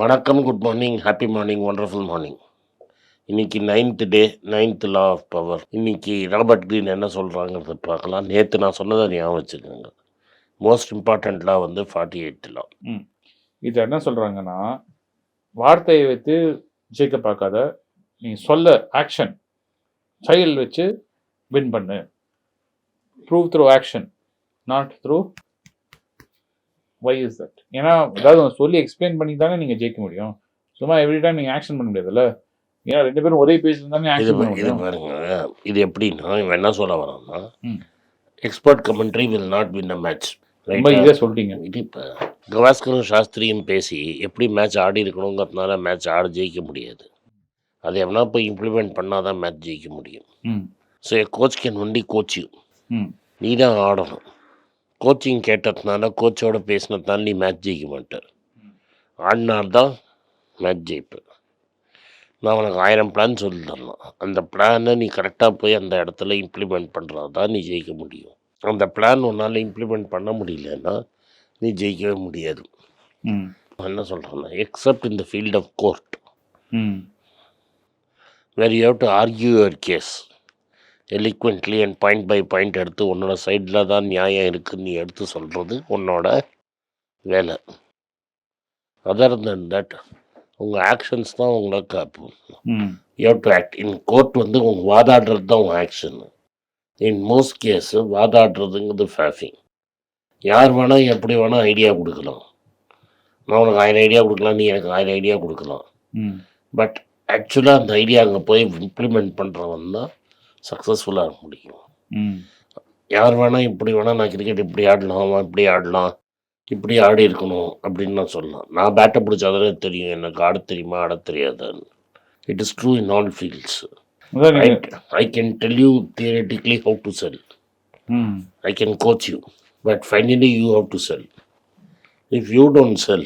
வணக்கம் good morning happy morning wonderful morning இன்னைக்கு ninth day ninth law of power இன்னைக்கு Robert Greene என்ன சொல்கிறாங்கிறத பார்க்கலாம். நேற்று நான் சொன்னதை ஞாபகம் வச்சுக்கோங்க. மோஸ்ட் இம்பார்ட்டன்ட் லா வந்து ஃபார்ட்டி எயிட் லா இது என்ன சொல்கிறாங்கன்னா வார்த்தையை வைத்து ஜெயிக்க பார்க்காத நீ சொல்ல ஆக்ஷன் செயல் வச்சு வின் பண்ணு. Prove through action not through why is that ஏன்னா ஒண்ணு சொல்லி எக்ஸ்பிளைன் பண்ணி தானே நீங்க ஜெயிக்க முடியும். சும்மா எவ்ரி டைம் நீங்க ஆக்ஷன் பண்ண முடியாதுல்ல? ஏன்னா ரெண்டு பேரும் ஒரே பேஜ்ல தானே ஆக்ஷன் பண்ண முடியும். பாருங்க. இது எப்படின்னா இவன் என்ன சொல்ல வரான்னா. Expert commentary will not win a match ரொம்ப ஈஸியா சொல்லிட்டீங்க இது இப்போ கவாஸ்கரும் சாஸ்திரியும் பேசி எப்படி மேட்ச் ஆடி இருக்கணுங்கிறதுனால மேட்ச் ஆட ஜெயிக்க முடியாது. அதை எவனா போய் இம்ப்ளிமெண்ட் பண்ணால் தான் மேட்ச் ஜெயிக்க முடியும். So coach can only coach you நீ தான் ஆடணும். கோச்சிங் கேட்டதுனால கோச்சோட பேசினதுனால நீ மேட்ச் ஜெயிக்க மாட்டார் ஆடினார் தான் மேட்ச் ஜெயிப்பு. நான் உனக்கு ஆயிரம் பிளான் சொல்லி தரலாம் அந்த பிளானை நீ கரெக்டாக போய் அந்த இடத்துல இம்ப்ளிமெண்ட் பண்ணுறது தான் நீ ஜெயிக்க முடியும். அந்த பிளான் உன்னால் இம்ப்ளிமெண்ட் பண்ண முடியலன்னா நீ ஜெயிக்கவே முடியாது. என்ன சொல்கிறேன்னா except in the field of court. ம். Where you have to argue eloquently and point by point எடுத்து உன்னோட சைடில் தான் நியாயம் இருக்குன்னு நீ எடுத்து சொல்கிறது உன்னோட வேலை. அதர் than தட் உங்கள் ஆக்ஷன்ஸ் தான் உங்களை காப்போம். You do act in court வந்து உங்க வாதாடுறது தான் உங்கள் ஆக்ஷன் இன் மோஸ்ட் கேஸு வாதாடுறதுங்கிறது ஃபேஃபிங் யார் வேணால் எப்படி வேணால் ஐடியா கொடுக்கலாம். நான் உனக்கு ஆயிரம் ஐடியா கொடுக்கலாம் நீ எனக்கு ஆயிரம் ஐடியா கொடுக்கலாம். பட் ஆக்சுவலாக அந்த ஐடியா அங்கே போய் இம்ப்ளிமெண்ட் பண்ணுறவன் தான் சக்ஸஸ்ஃபுல்லாக முடியும் யார் வேணால் இப்படி வேணால் நான் கிரிக்கெட் இப்படி ஆடலாம் இப்படி ஆடலாம் இப்படி ஆடி இருக்கணும் அப்படின்னு நான் சொல்லலாம் நான் பேட்டை பிடிச்சாதானே தெரியும் எனக்கு ஆட தெரியுமா ஆட தெரியாதான்னு it is true in all fields அதான் I, நீங்க I can tell you theoretically how to sell. ம் I can coach you. But finally, you have to sell. If you don't sell,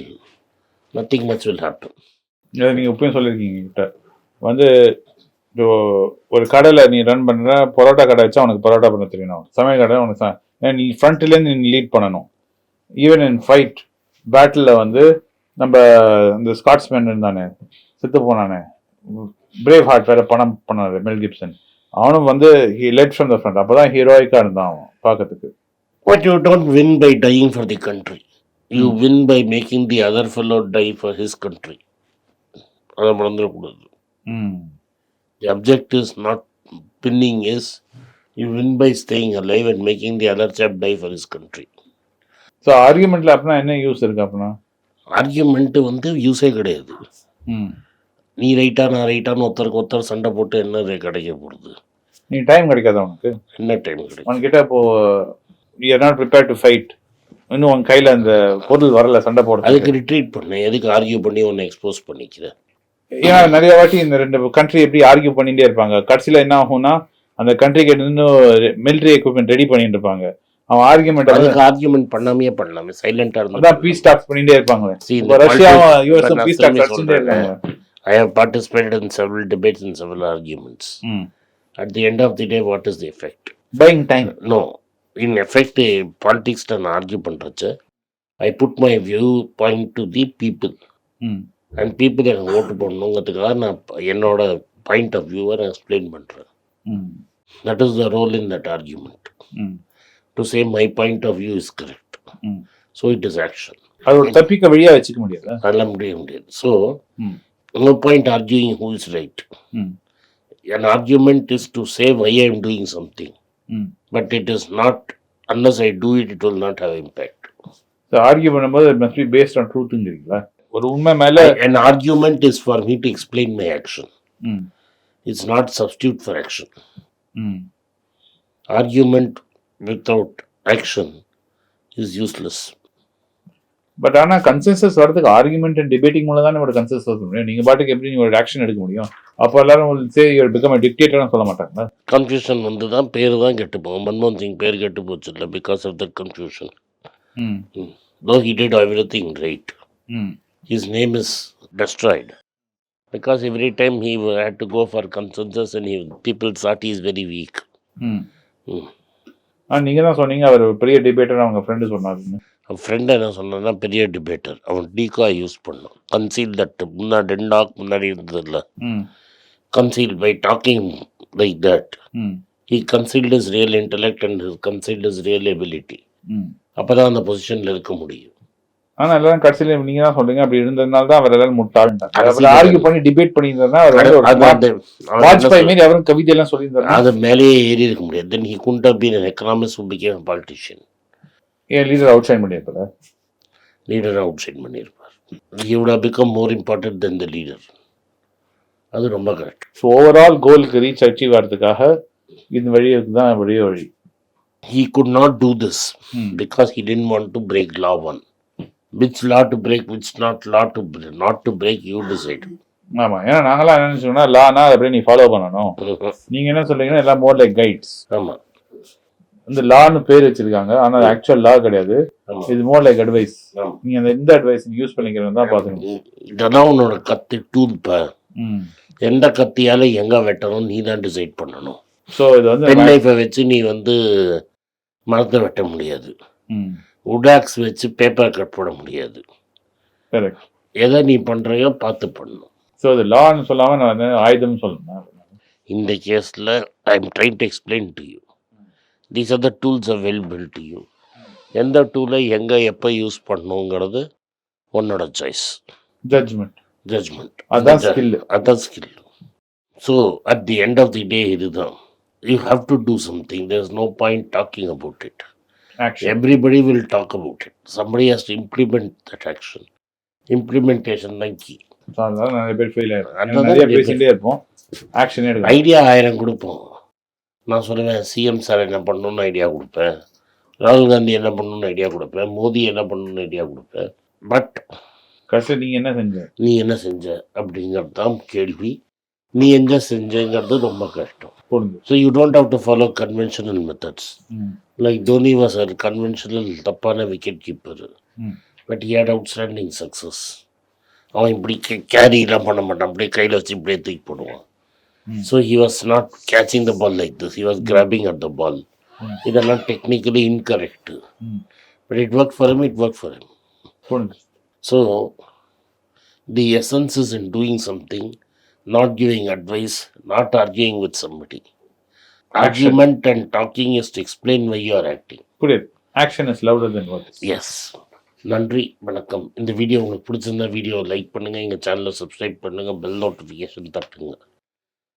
nothing much will happen. இதை நீங்க இப்பயும் சொல்லியிருக்கீங்க கிட்ட வந்து ஒரு கடையில் நீ ரன் பண்ற பரோட்டா கடை வச்சா உனக்கு பரோட்டா பண்ண தெரியணும் சமையல் கடை ஏன்னா நீ ஃப்ரண்ட்லேருந்து நீ லீட் பண்ணணும். ஈவன் இன் ஃபைட் பேட்டில் வந்து நம்ம இந்த ஸ்காட்ஸ்மேன் இருந்தானே செத்து போனானே பிரேவ் ஹார்ட் வேற பணம் பண்ணாரு மெல் கிப்சன் அவனும் வந்து he led from the front அப்பதான் ஹீரோயிக்கா இருந்தான் அவன் பார்க்கறதுக்கு. But you don't win by dying for the country. You win by making the other fellow die for his country. அதை மறந்துடக்கூடாது. ம். The object is not winning is you win by staying alive and making the other chap die for his country. So ஆர்குமெண்ட்ல அப்படின்னா என்ன use இருக்கு அப்படின்னா argument வந்து யூஸே கிடையாது. நீ ரைட்டா நான் ரைட்டான்னு ஒருத்தருக்கு ஒருத்தர் சண்டை போட்டு என்ன கிடைக்க போகிறது நீ டைம் கிடைக்காத உனக்கு? என்ன டைம் கிடைக்கும்? உன்கிட்ட இப்போ you not prepare to fight இன்னும் உன் கையில அந்த பொருள் வரல சண்டை போடுறது அதுக்கு ரிட்ரீட் பண்ண. எதுக்கு ஆர்கியூ பண்ணி உன்னை எக்ஸ்போஸ் பண்ணிக்கிற? ஏன்னா நிறைய வாட்டி இந்த ரெண்டு கண்ட்ரி எப்படி ஆர்கியூ பண்ணிட்டே இருப்பாங்க. கடைசியில என்ன ஆகும்னா அந்த கண்ட்ரிக்கு இன்னும் மிலிட்டரி எக்யூப்மெண்ட் ரெடி பண்ணிட்டு இருப்பாங்க. அவன் ஆர்கியூமெண்ட் அதுக்கு ஆர்கியூமெண்ட் பண்ணாமையே பண்ணலாமே. சைலண்டா இருந்தா பீஸ் டாக்ஸ் பண்ணிட்டே இருப்பாங்க ரஷ்யாவும் நான் பீஸ் டாக்ஸ் சொல்றேன். இருக்காங்க. Have participated in several debates and several arguments. ம். At the end of the day, what is the effect? Buying time No. In effect, politics நான் argue பண்றச்ச. I put my view point to the people and people எனக்கு ஓட்டு போடணுங்கிறதுக்காக நான் என்னோட point of வியூவை நான் explain பண்ணுறேன் that is the role in that argument to say my point of view is correct so it is action அது ஒரு தப்பிக்க வழியா வச்சுக்க முடியாது? அதெல்லாம் முடிய முடியாது. So point arguing who is right. ம். An argument is to say why I am doing something, ம். But it is not, unless I do it, it will not have impact. So argue பண்ணும்போது must be based on ட்ரூத்துங்கிறீங்களா ஒரு உண்மை மேல is for me to explain my action. ம். It's not substitute for action. ம். Argument without action is useless. But ஆனா consensus வரதுக்கு argument and debating மூலம் தானே ஒரு கன்சென்சஸ் வர முடியும். நீங்க பாட்டுக்கு எப்படி நீங்க ஒரு ஆக்ஷன் எடுக்க முடியும்? அப்போ எல்லாரும் சே யூர் பிகம் டிக்டேட்டர்னு சொல்ல மாட்டாங்களா? Confusion வந்து தான் பேர் தான் கெட்டு போகும். மன்மோகன் சிங் பேர் கெட்டு போச்சு இல்லை because of that confusion hmm. Though he did everything right hmm. His name is destroyed. Because every time he had to go for consensus and he, people thought he is very weak. Hmm. ஆ நீங்க தான் சொன்னீங்க அவர் பெரிய debater அவங்க friend சொன்னாருன்னு friend என்ன சொன்னான்னா பெரிய டிபேட்டர் அவன் டீகா யூஸ் பண்ணான் கன்சீல் தட் முன்னாடி ரெண்டு நாக்கு முன்னாடி இருந்ததில்ல. Conceal by talking like that he concealed is real intellect and concealed is real ability அப்போ தான் அந்த பொசிஷனில் இருக்க முடியும். ஆனா எல்லாரும் கடைசியில நீங்க தான் சொல்றீங்க. அப்படி இருந்ததுனால தான் அவர் எல்லாரும் அவர் ஆர்கியூ பண்ணி டிபேட் பண்ணியிருந்தா அவர் வாஜ்பாய் மாரி அவரும் கவிதை எல்லாம் சொல்லியிருந்தாரு அது மேலேயே ஏறி இருக்க முடியாது. Then he found an economist who became a politician. ஏன் லீடர் அவுட் சைன் பண்ணியிருப்பாரு லீடர் அவுட் சைட் பண்ணியிருப்பார் have become more important than the leader. அது ரொம்ப கரெக்ட் ஸோ ஓவரால் கோலுக்கு ரீச் அச்சீவ் ஆகிறதுக்காக இந்த வழிக்கு தான் வழியே வழி. He could not do this Hmm. because he didn't want to break law law to break which not law to break not to break you decide. ஆமா ஏன்னா நாங்களாம் என்ன நினைச்சோம்னா லானா அதை அப்படியே நீ ஃபாலோ பண்ணணும்? நீங்க என்ன சொல்றீங்கன்னா எல்லாம் மோர் லைக் கைட்ஸ் ஆமா. இந்த லான்னு பேர் வச்சிருக்காங்க ஆனா ஆக்சுவல் லா கிடையாது. இது மோர் லைக் அட்வைஸ். நீங்க அந்த இந்த அட்வைஸ் யூஸ் பண்ணிக்கிறதா தான் பாத்துக்கணும் இதெல்லாம் உன்னோட கத்தி டூல் ப. எந்த கத்தியால எங்க வெட்டணும் நீ தான் டிசைட் பண்ணணும். ஸோ இது வந்து பென் நைஃபை வச்சு நீ வந்து மரத்தை வெட்ட முடியாது. உடாக்ஸ் வச்சு பேப்பர் கட் போட முடியாது. கரெக்ட் எதை நீ பண்றியோ பார்த்து பண்ணணும் ஸோ இது லான்னு சொல்லாம நான் வந்து ஆயுதம் சொல்லணும். இந்த கேஸில் I am trying to explain to you these are the tools available to you எந்த டூலை எங்கே எப்போ யூஸ் பண்ணணுங்கிறது உன்னோட சாய்ஸ் ஜட்ஜ்மெண்ட் ஜட்ஜ்மெண்ட் அதான் ஸ்கில் அதான் skill so at the end of the day இதுதான். You have to do something there is no point talking about it action everybody will talk about it somebody has to implement that action implementation தான் key நிறைய பேர் fail ஆயிடும் நிறைய பேசிட்டே இருப்போம். ஆக்ஷனே எடுக்கலாம் idea ஆயிரம் கொடுப்போம். நான் சொல்லுவேன் சிஎம் சார் என்ன பண்ணணும்னு ஐடியா கொடுப்பேன். ராகுல் காந்தி என்ன பண்ணணும்னு ஐடியா கொடுப்பேன். மோடி என்ன பண்ணணும்னு ஐடியா கொடுப்பேன். பட் கடைசியில் நீங்க என்ன செஞ்ச? நீ என்ன செஞ்ச அப்படிங்கிறது தான் கேள்வி. நீ என்ன செஞ்சங்கிறது ரொம்ப கஷ்டம். So you don't have to follow conventional methods like Dhoni was a conventional தப்பான wicket keeper but he had outstanding success அவன் இப்படி கேரிலாம் பண்ண மாட்டான். அப்படியே கையில் வச்சு இப்படியே தூக்கி போடுவான். So he was not catching the ball like this he was grabbing at the ball. இதெல்லாம் technically incorrect but it work for him it work for him. புரிஞ்சு so the essence is in doing something not giving advice not arguing with somebody argument and talking is to explain why you are acting action is louder than words yes நன்றி. வணக்கம். இந்த video உங்களுக்கு பிடிச்சிருந்தா video like பண்ணுங்கள் எங்கள் சேனலை subscribe பண்ணுங்கள் bell notification தட்டுங்க.